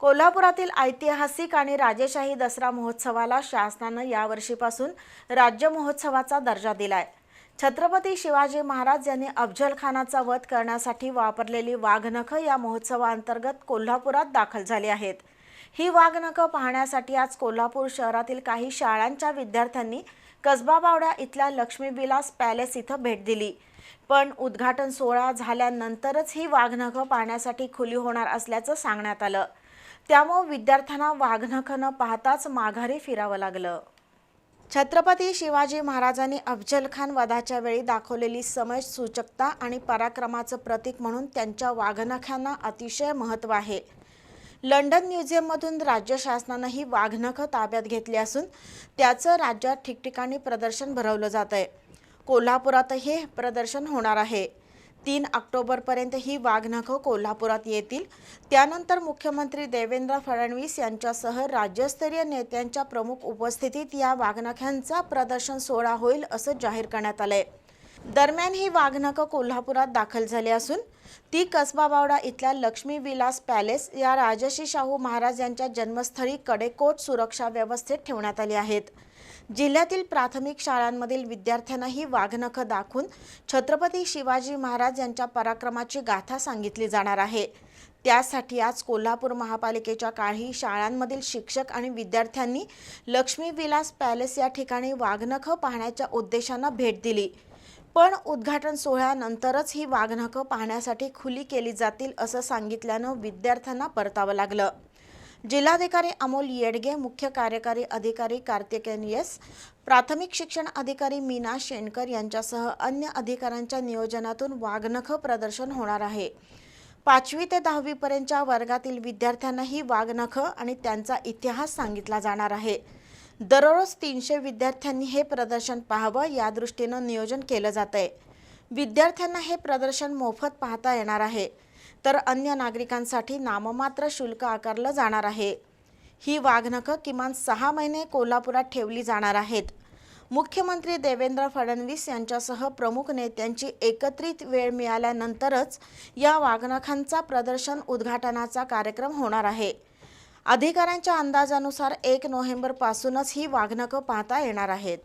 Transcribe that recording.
कोल्हापुरातील ऐतिहासिक आणि राजेशाही दसरा महोत्सवाला शासनानं यावर्षीपासून राज्य महोत्सवाचा दर्जा दिलाय. छत्रपती शिवाजी महाराज यांनी अफजलखानाचा वध करण्यासाठी वापरलेली वाघनखं या महोत्सवाअंतर्गत कोल्हापुरात दाखल झाली आहेत. ही वाघनखं पाहण्यासाठी आज कोल्हापूर शहरातील काही शाळांच्या विद्यार्थ्यांनी कसबा बावड्या इथल्या लक्ष्मीविलास पॅलेस इथं भेट दिली. पण उद्घाटन सोहळा झाल्यानंतरच ही वाघनखं पाहण्यासाठी खुली होणार असल्याचं सांगण्यात आलं. त्यामुळे विद्यार्थ्यांना वाघनखं न पाहताच माघारी फिरावं लागलं. छत्रपती शिवाजी महाराजांनी अफजल खान वधाच्या वेळी दाखवलेली समज सूचकता आणि पराक्रमाचं प्रतीक म्हणून त्यांच्या वाघनख्यांना अतिशय महत्त्व आहे. लंडन म्युझियममधून राज्य शासनानं ही वाघनखं ताब्यात घेतली असून त्याचं राज्यात ठिकठिकाणी प्रदर्शन भरवलं जात आहे कोल्हापुरातही हे प्रदर्शन होणार आहे. तीन ऑक्टोबरपर्यंत ही वाघनखं कोल्हापुरात येतील. त्यानंतर मुख्यमंत्री देवेंद्र फडणवीस यांच्यासह राज्यस्तरीय नेत्यांच्या प्रमुख उपस्थितीत या वाघनख्यांचा प्रदर्शन सोहळा होईल असं जाहीर करण्यात आलं आहे दरम्यान ही वाघनखं कोल्हापुरात दाखल झाली असून ती कसबा बावडा इथल्या लक्ष्मी विलास पॅलेस या राजर्षी शाहू महाराज यांच्या जन्मस्थळी कडेकोट सुरक्षा व्यवस्थेत ठेवण्यात आली आहेत. जिल्ह्यातील प्राथमिक शाळांमधील विद्यार्थ्यांना ही वाघनखं दाखवून छत्रपती शिवाजी महाराज यांच्या पराक्रमाची गाथा सांगितली जाणार आहे. त्यासाठी आज कोल्हापूर महापालिकेच्या काही शाळांमधील शिक्षक आणि विद्यार्थ्यांनी लक्ष्मी विलास पॅलेस या ठिकाणी वाघनखं पाहण्याच्या उद्देशानं भेट दिली. पण उद्घाटन सोहळ्यानंतरच ही वाघनाकं पाहण्यासाठी खुली केली जातील असं सांगितल्यानं विद्यार्थ्यांना परतावं लागलं. जिल्हाधिकारी अमोल येडगे मुख्य कार्यकारी अधिकारी कार्तिकेन येस प्राथमिक शिक्षण अधिकारी मीना शेणकर यांच्यासह अन्य अधिकाऱ्यांच्या नियोजनातून वाघनखं प्रदर्शन होणार आहे. पाचवी ते दहावीपर्यंतच्या वर्गातील विद्यार्थ्यांना ही वाघनखं आणि त्यांचा इतिहास सांगितला जाणार आहे. दररोज तीनशे विद्यार्थ्यांनी हे प्रदर्शन पाहावं या दृष्टीनं नियोजन केलं जात आहे विद्यार्थ्यांना हे प्रदर्शन मोफत पाहता येणार आहे. तर अन्य नागरिकांसाठी नाममात्र शुल्क आकारलं जाणार आहे. ही वाघनखं किमान सहा महिने कोल्हापुरात ठेवली जाणार आहेत. मुख्यमंत्री देवेंद्र फडणवीस यांच्यासह प्रमुख नेत्यांची एकत्रित वेळ मिळाल्यानंतरच या वाघनखांचा प्रदर्शन उद्घाटनाचा कार्यक्रम होणार आहे. अधिकाऱ्यांच्या अंदाजानुसार एक नोव्हेंबरपासूनच ही वाघनकं पाहता येणार आहेत.